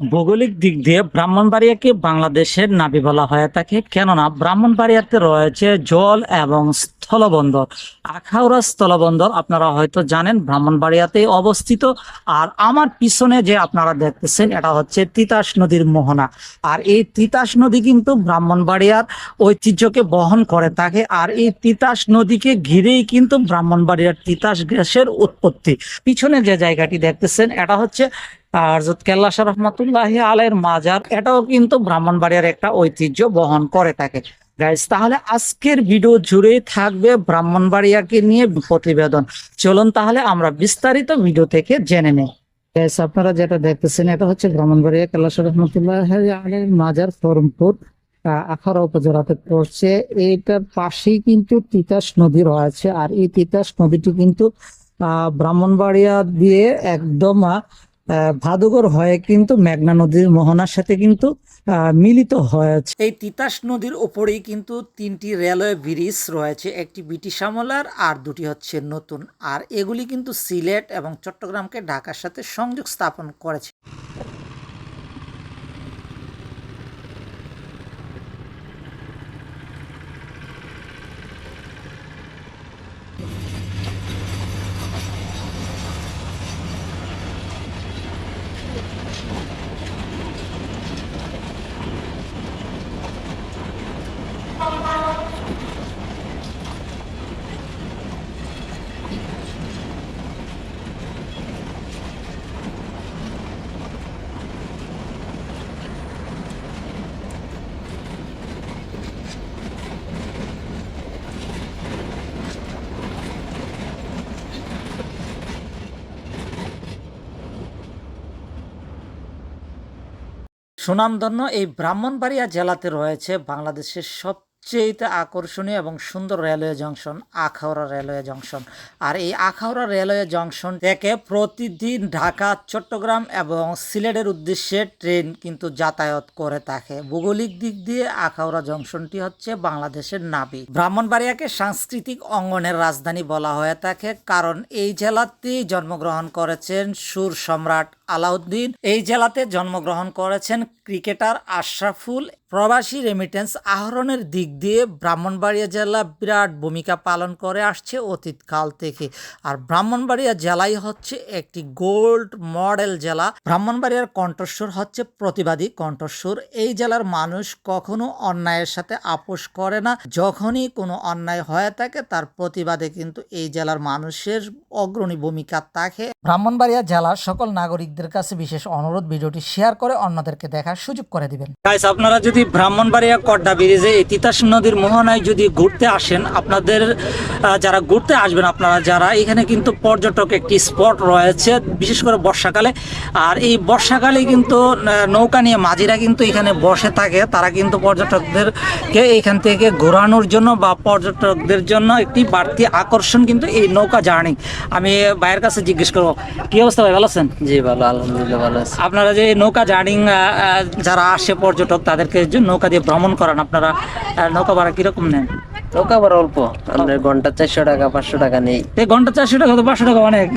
ভৌগোলিক দিক দিয়ে ব্রাহ্মণবাড়িয়াকে বাংলাদেশের নাবি বলা হয়ে থাকে কেননা ব্রাহ্মণবাড়িয়াতে রয়েছে জল এবং স্থলবন্দর। আখাউড়া স্থলবন্দর আপনারা হয়তো জানেন ব্রাহ্মণবাড়িয়াতে অবস্থিত। আর আমার পিছনে যে আপনারা দেখতেছেন, এটা হচ্ছে তিতাস নদীর মোহনা। আর এই তিতাস নদী কিন্তু ব্রাহ্মণবাড়িয়ার ঐতিহ্যকে বহন করে থাকে। আর এই তিতাস নদীকে ঘিরেই কিন্তু ব্রাহ্মণবাড়িয়ার তিতাস গ্যাসের উৎপত্তি। পিছনে যে জায়গাটি দেখতেছেন, এটা হচ্ছে হযরত কেল্লা শাহ রহমতুল্লাহ আলের মাজার এটাও কিন্তু ব্রাহ্মণবাড়িয়ার একটা ঐতিহ্য বহন করে থাকে। গাইজ তাহলে আজকের ভিডিও জুড়েই থাকবে ব্রাহ্মণবাড়িয়াকে নিয়ে প্রতিবেদন। চলুন তাহলে আমরা বিস্তারিত ভিডিও থেকে জেনে নেই। গাইজ আপনারা যেটা দেখতেছেন এটা হচ্ছে ব্রাহ্মণবাড়িয়া কেল্লা রহমতুল্লাহ আলের মাজার ফরমপুর আহ, উপজেলাতে পড়ছে। এইটার পাশেই কিন্তু তিতাস নদী রয়েছে আর এই তিতাস নদীটি কিন্তু আহ ব্রাহ্মণবাড়িয়া দিয়ে একদম ভাদুগর হয়ে কিন্তু মেঘনা নদীর মোহনার সাথে কিন্তু মিলিত হয়েছে এই তিতাস নদীর ওপরেই কিন্তু তিনটি রেলওয়ে ব্রিজ রয়েছে, একটি ব্রিটিশ আমলার আর দুটি হচ্ছে নতুন। আর এগুলি কিন্তু সিলেট এবং চট্টগ্রামকে ঢাকার সাথে সংযোগ স্থাপন করেছে। সুনামধন্য এই ব্রাহ্মণবাড়িয়া জেলাতে রয়েছে বাংলাদেশের সব সবচেয়ে আকর্ষণীয় এবং সুন্দর railway junction, Akhaura railway junction. আর এই আখাউড়া রেলওয়ে জংশন থেকে প্রতিদিন ঢাকা, চট্টগ্রাম এবং সিলেটের উদ্দেশ্যে ট্রেন কিন্তু যাতায়াত করে থাকে। ভৌগোলিক দিক দিয়ে আখাউড়া জংশনটি হচ্ছে বাংলাদেশের নাবি ব্রাহ্মণবাড়িয়াকে সাংস্কৃতিক অঙ্গনের রাজধানী বলা হয়ে থাকে, কারণ এই জেলাতেই জন্মগ্রহণ করেছেন সুর সম্রাট আলাউদ্দিন এই জেলাতে জন্মগ্রহণ করেছেন ক্রিকেটার আশরাফুল। প্রবাসী রেমিটেন্স আহরণের দিক দিয়ে ব্রাহ্মণবাড়িয়া জেলা বিরাট ভূমিকা পালন করে আসছে অতীতকাল থেকে। আর ব্রাহ্মণবাড়িয়া জেলাই হচ্ছে একটি গোল্ড মডেল জেলা। ব্রাহ্মণবাড়িয়ার কণ্ঠস্বর হচ্ছে প্রতিবাদী কণ্ঠস্বর। এই জেলার মানুষ কখনো অন্যায়ের সাথে আপোষ করে না। যখনই কোনো অন্যায় হয়ে থাকে, তার প্রতিবাদে কিন্তু এই জেলার মানুষের অগ্রণী ভূমিকা থাকে। ব্রাহ্মণবাড়িয়া জেলার সকল নাগরিকদের কাছে বিশেষ অনুরোধ ভিডিওটি শেয়ার করে অন্যদেরকে দেখার সুযোগ করে দিবেন। গাইস আপনারা যদি ব্রাহ্মণবাড়িয়া কড্ডা ব্রিজে এই তিতাস নদীর মোহনায় যদি ঘুরতে আসেন আপনাদের যারা ঘুরতে আসবেন আপনারা যারা এখানে কিন্তু পর্যটক একটি স্পট রয়েছে বিশেষ করে বর্ষাকালে। আর এই বর্ষাকালে কিন্তু নৌকা নিয়ে মাঝিরা কিন্তু এখানে বসে থাকে। তারা কিন্তু পর্যটকদেরকে এখান থেকে ঘোরানোর জন্য বা পর্যটকদের জন্য একটি বাড়তি আকর্ষণ কিন্তু এই নৌকা জার্নি। আমি ভাইয়ের কাছে জিজ্ঞেস করব কি অবস্থা ভাই ভালো আছেন? জি ভালো আলহামদুলিল্লাহ ভালো আছে। আপনারা যে নৌকা জার্নিং যারা আসে পর্যটক তাদেরকে যে নৌকা দিয়ে ভ্রমণ করান আপনারা নৌকা ভাড়া কীরকম নেন? নৌকা আবার অল্প। আপনার ঘণ্টা চারশো টাকা পাঁচশো টাকা নেই। এই ঘণ্টা চারশো টাকা তো পাঁচশো টাকা অনেক।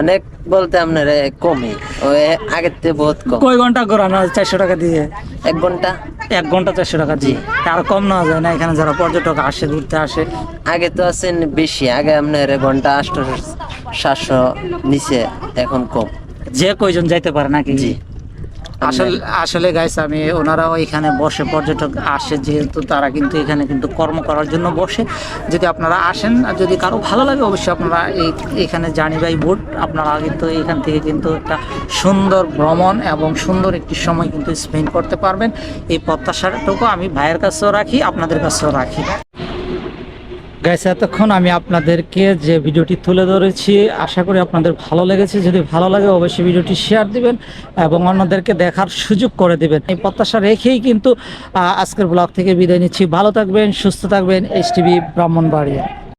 অনেক বলতে আপনার কমই। ওই আগের থেকে বহুত কম। কয় ঘণ্টা ঘোরানো হয় চারশো টাকা দিয়ে? এক ঘণ্টা। এক ঘণ্টা চারশো টাকা জি। আর কম নেওয়া যায় না এখানে যারা পর্যটক আসে ঘুরতে আসে। আগে তো আছেন বেশি আগে আপনার ঘণ্টা আটশো সাতশো নিচে এখন কম। যে কয়জন যাইতে পারে নাকি? জি। আসলে আসলে গাইস আমি ওনারাও এখানে বসে পর্যটক আসে যেহেতু তারা কিন্তু এখানে কিন্তু কর্ম করার জন্য বসে। যদি আপনারা আসেন আর যদি কারও ভালো লাগে অবশ্যই আপনারা এই এখানে জানি বাই বোট আপনারা কিন্তু এখান থেকে কিন্তু একটা সুন্দর ভ্রমণ এবং সুন্দর একটি সময় কিন্তু স্পেন্ড করতে পারবেন। এই প্রত্যাশাটুকু আমি ভাইয়ের কাছেও রাখি আপনাদের কাছেও রাখি। গাইস এতক্ষণ আমি আপনাদেরকে যে ভিডিওটি তুলে ধরেছি, আশা করি আপনাদের ভালো লেগেছে। যদি ভালো লাগে, অবশ্যই ভিডিওটি শেয়ার দিবেন এবং অন্যদেরকে দেখার সুযোগ করে দিবেন। এই প্রত্যাশা রেখেই কিন্তু আজকের ব্লগ থেকে বিদায় নিচ্ছি। ভালো থাকবেন, সুস্থ থাকবেন। H TV Brahmanbaria.